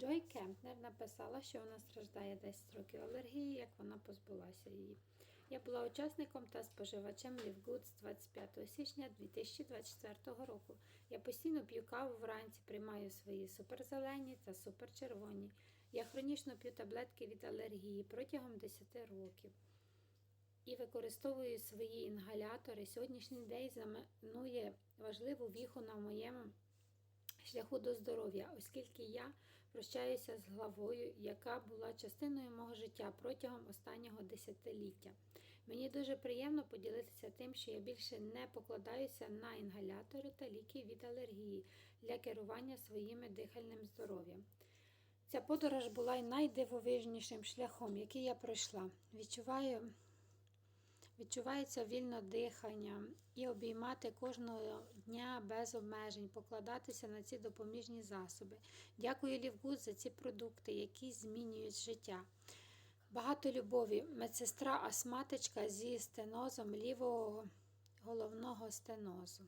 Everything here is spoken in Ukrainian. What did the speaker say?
Джой Кемпнер написала, що вона страждає 10 років алергії, як вона позбулася її. Я була учасником та споживачем Лівгуд з 25 січня 2024 року. Я постійно п'ю каву вранці, приймаю свої суперзелені та суперчервоні. Я хронічно п'ю таблетки від алергії протягом 10 років і використовую свої інгалятори. Сьогоднішній день знаменує важливу віху на моєму шляху до здоров'я, оскільки я прощаюся з главою, яка була частиною мого життя протягом останнього десятиліття. Мені дуже приємно поділитися тим, що я більше не покладаюся на інгалятори та ліки від алергії для керування своїм дихальним здоров'ям. Ця подорож була й найдивовижнішим шляхом, який я пройшла. Відчуваю Відчувається вільно дихання і обіймати кожного дня без обмежень, покладатися на ці допоміжні засоби. Дякую Лівгуд за ці продукти, які змінюють життя. Багато любові. Медсестра астматичка зі стенозом лівого головного стенозу.